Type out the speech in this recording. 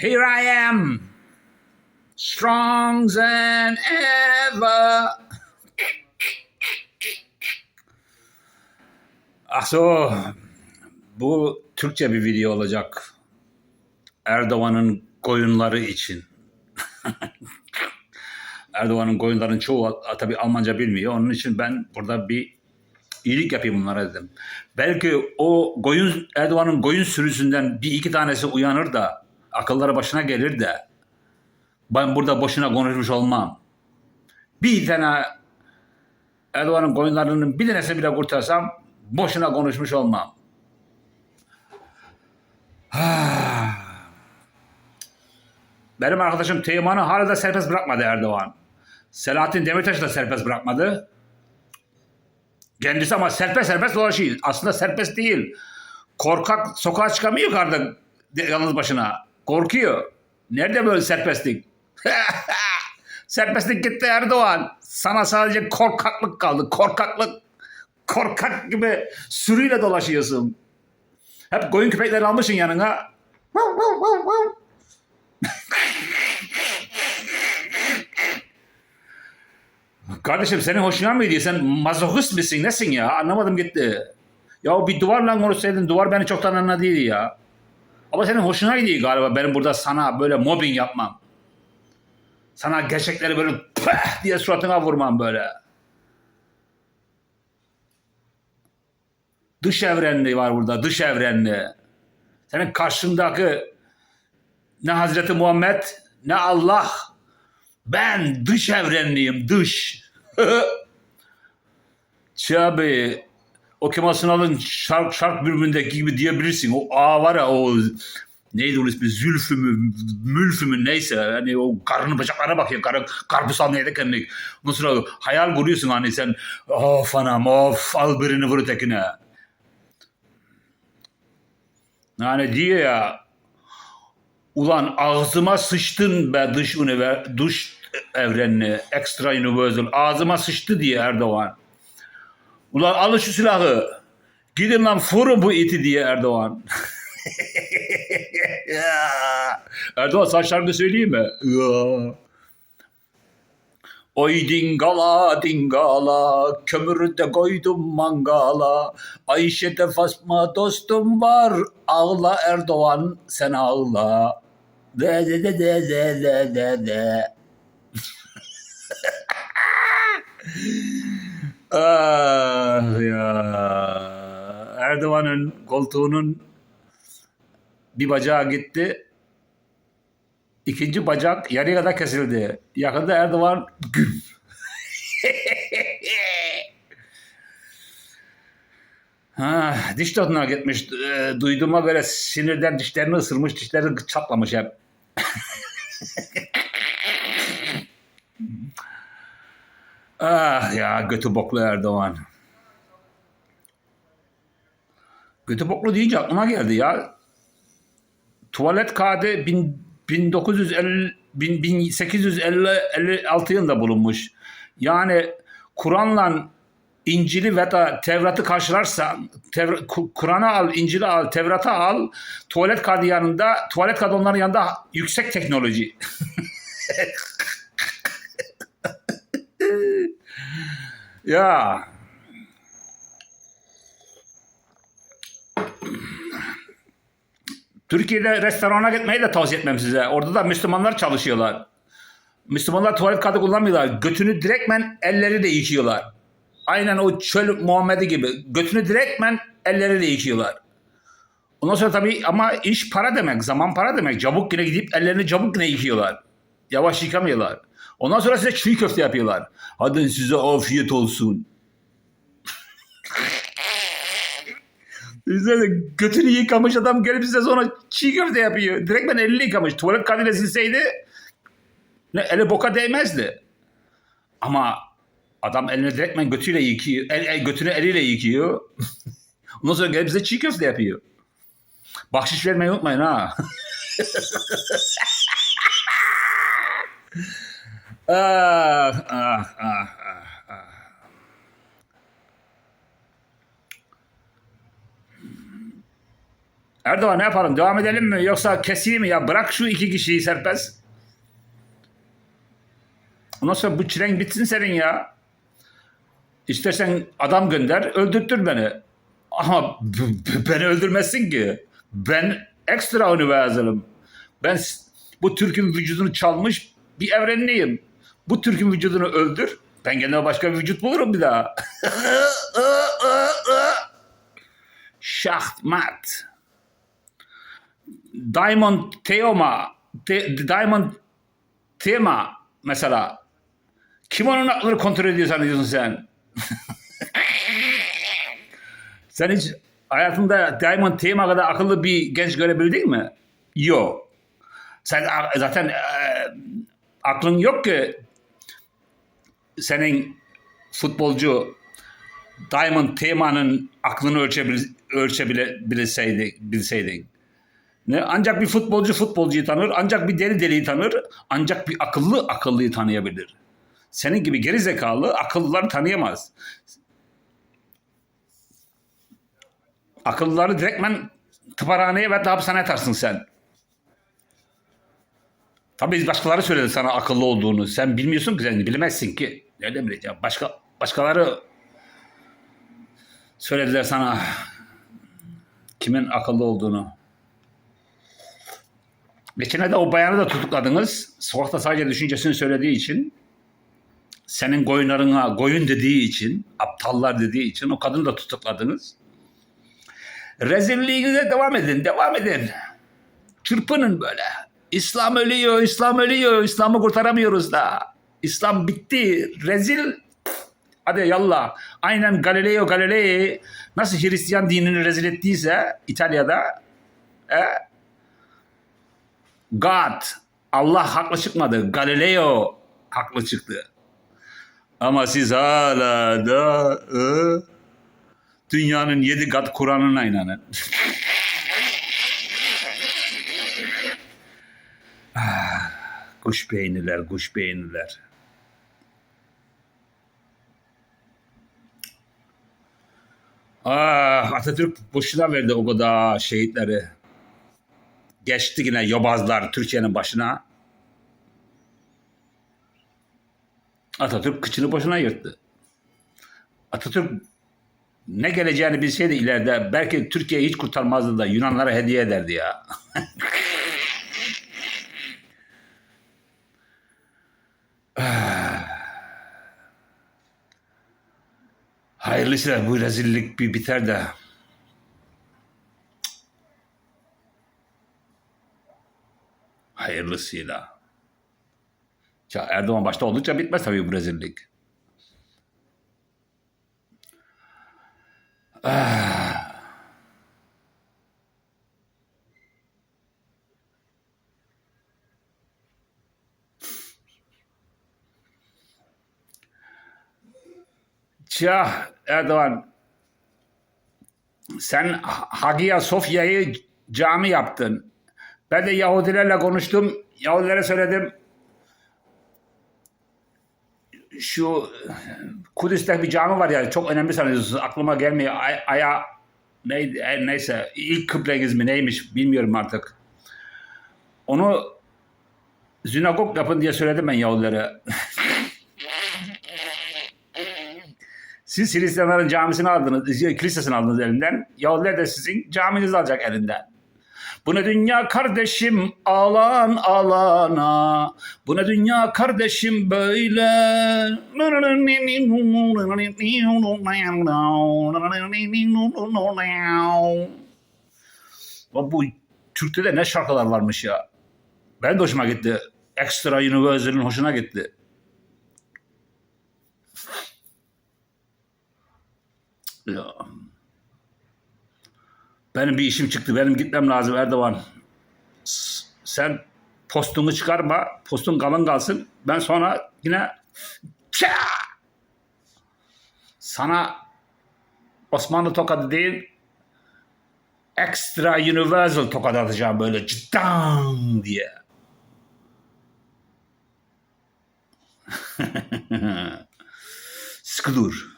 here I am, strong than ever. Aso, bu Türkçe bir video olacak. Erdoğan'ın koyunları için. Erdoğan'ın koyunların çoğu tabi Almanca bilmiyor. Onun için ben burada bir iyilik yapayım bunlara dedim. Belki o koyun Erdoğan'ın koyun sürüsünden bir iki tanesi uyanır da akılları başına gelir de ben burada boşuna konuşmuş olmam. Bir tane Erdoğan'ın koyunlarının bir tanesi bile kurtarsam boşuna konuşmuş olmam. Benim arkadaşım Teğmen'i hala da serbest bırakmadı Erdoğan. Selahattin Demirtaş da serbest bırakmadı. Kendisi ama serbest serbest dolaşıyor. Aslında serbest değil. Korkak sokağa çıkamıyor karda yalnız başına. Korkuyor. Nerede böyle serbestlik? serbestlik gitti Erdoğan. Sana sadece korkaklık kaldı. Korkaklık. Korkak gibi sürüyle dolaşıyorsun. Hep koyun köpekleri almışsın yanına. Kardeşim senin hoşuna mı gidiyor? Sen mazohist misin? Nesin ya? Anlamadım gitti. Ya bir duvarla konuşsaydın duvar beni çoktan anladıydı ya. Ama senin hoşuna gidiyor galiba benim burada sana böyle mobbing yapmam. Sana gerçekleri böyle pah diye suratına vurmam böyle. Dış evrenli var burada, dış evrenli. Senin karşındaki ne Hazreti Muhammed ne Allah. Ben dış evrenliyim, dış. Çabi, o Kemal Sunal'ın şark, şark bölümündeki gibi diyebilirsin. O A var ya o neydi onun ismi? Zülfü mü mülfü mü neyse. Hani o karnı bacaklara bakıyor karı karpuz almaya da kendini. Ondan sonra hayal kuruyorsun hani sen of anam of al birini vur ötekine. Yani diyor ya ulan ağzıma sıçtın be dış univer dış evrenli extra universal ağzıma sıçtı diye Erdoğan Ulan alın şu silahı. Gidin lan vurun bu iti diye Erdoğan. Erdoğan saçlarını söyleyeyim mi? Oy dingala dingala kömürü de koydum mangala Ayşe de Fasma dostum var ağla Erdoğan sen ağla de de de de de de de Ah ya Erdoğan'ın koltuğunun bir bacağı gitti. İkinci bacak yarıya kadar kesildi. Yakında Erdoğan güm. ha, diş tadına gitmiş. E, duyduğuma göre sinirden dişlerini ısırmış, dişleri çatlamış hep. ah ya götü boklu Erdoğan. Götü boklu deyince aklıma geldi ya tuvalet bin, 1950 bin, 1856 yılında bulunmuş. Yani Kur'an'la İncil'i ve da Tevrat'ı karşılarsan Tev Kur'an'ı al, İncil'i al, Tevrat'ı al, tuvalet kağıdı yanında, tuvalet kağıdı onların yanında yüksek teknoloji. ya Türkiye'de restorana gitmeyi de tavsiye etmem size. Orada da Müslümanlar çalışıyorlar. Müslümanlar tuvalet kağıdı kullanmıyorlar. Götünü direktmen elleriyle yıkıyorlar. Aynen o çöl Muhammed'i gibi. Götünü direktmen elleriyle yıkıyorlar. Ondan sonra tabii ama iş para demek, zaman para demek. Cabuk yine gidip ellerini cabuk yine yıkıyorlar. Yavaş yıkamıyorlar. Ondan sonra size çiğ köfte yapıyorlar. Hadi size afiyet olsun. Üzerine götünü yıkamış adam gelip size sonra çiğ köfte yapıyor. Direkt ben elini yıkamış. Tuvalet kağıdıyla silseydi eli boka değmezdi. Ama adam elini direktmen götüyle yıkıyor. El, el, götünü eliyle yıkıyor. Ondan sonra gelip bize çiğ köfte yapıyor. Bahşiş vermeyi unutmayın ha. ah, ah, ah. Erdoğan ne yapalım? Devam edelim mi? Yoksa keseyim mi? Ya bırak şu iki kişiyi serbest. Ondan sonra bu çilen bitsin senin ya. İstersen adam gönder, öldürtür beni. Ama beni öldürmezsin ki. Ben ekstra universalım. Ben bu Türk'ün vücudunu çalmış bir evrenliyim. Bu Türk'ün vücudunu öldür. Ben kendime başka bir vücut bulurum bir daha. Şahmat. Diamond Teoma. Te- Diamond Tema mesela. Kim onun aklını kontrol ediyor sanıyorsun sen? sen hiç hayatında Diamond Tema kadar akıllı bir genç görebildin mi? Yok. Sen zaten e, aklın yok ki senin futbolcu Diamond Tema'nın aklını ölçebil, ölçebilseydin. Bilseydin. Ne? Ancak bir futbolcu futbolcuyu tanır, ancak bir deli deliyi tanır, ancak bir akıllı akıllıyı tanıyabilir. Senin gibi geri zekalı akıllıları tanıyamaz. Akıllıları direktmen tımarhaneye ve hapishaneye atarsın sen. Tabii başkaları söyledi sana akıllı olduğunu. Sen bilmiyorsun ki sen bilemezsin ki. Nereden bileceğim? Başka, başkaları söylediler sana kimin akıllı olduğunu. Geçen de o bayanı da tutukladınız. Sokakta sadece düşüncesini söylediği için. Senin koyunlarına koyun dediği için, aptallar dediği için o kadını da tutukladınız. Rezilliğinize devam edin, devam edin. Çırpının böyle. İslam ölüyor, İslam ölüyor, İslam'ı kurtaramıyoruz da. İslam bitti, rezil. Hadi yallah. Aynen Galileo Galilei nasıl Hristiyan dinini rezil ettiyse İtalya'da e, God, Allah haklı çıkmadı. Galileo haklı çıktı. Ama siz hala da e, dünyanın yedi kat Kur'an'ına inanın. Ah, kuş beyniler, kuş beyniler. Ah, Atatürk boşuna verdi o kadar şehitleri. Geçti yine yobazlar Türkiye'nin başına. Atatürk kıçını boşuna yırttı. Atatürk ne geleceğini bilseydi ileride belki Türkiye'yi hiç kurtarmazdı da Yunanlara hediye ederdi ya. Hayırlısı bu rezillik bir biter de. Hayırlısıyla. Ya Erdoğan başta oldukça bitmez tabii bu rezillik. Ah. Ya Erdoğan sen Hagia Sofya'yı cami yaptın. Ben de Yahudilerle konuştum. Yahudilere söyledim. Şu Kudüs'te bir cami var ya çok önemli sanıyorsunuz. Aklıma gelmiyor. Ay, aya neydi? Neyse ilk kıbleniz mi neymiş bilmiyorum artık. Onu zinagog yapın diye söyledim ben Yahudilere. Siz Hristiyanların camisini aldınız, kilisesini aldınız elinden. Yahudiler de sizin caminizi alacak elinden. Bu ne dünya kardeşim alan alana. Bu ne dünya kardeşim böyle. Bu Türk'te de ne şarkılar varmış ya. Ben de hoşuma gitti. Extra Universal'ın hoşuna gitti. Ya. Benim bir işim çıktı. Benim gitmem lazım Erdoğan. Sen postunu çıkarma. Postun kalın kalsın. Ben sonra yine sana Osmanlı tokadı değil extra universal tokadı atacağım böyle cidden diye. Sıkı dur.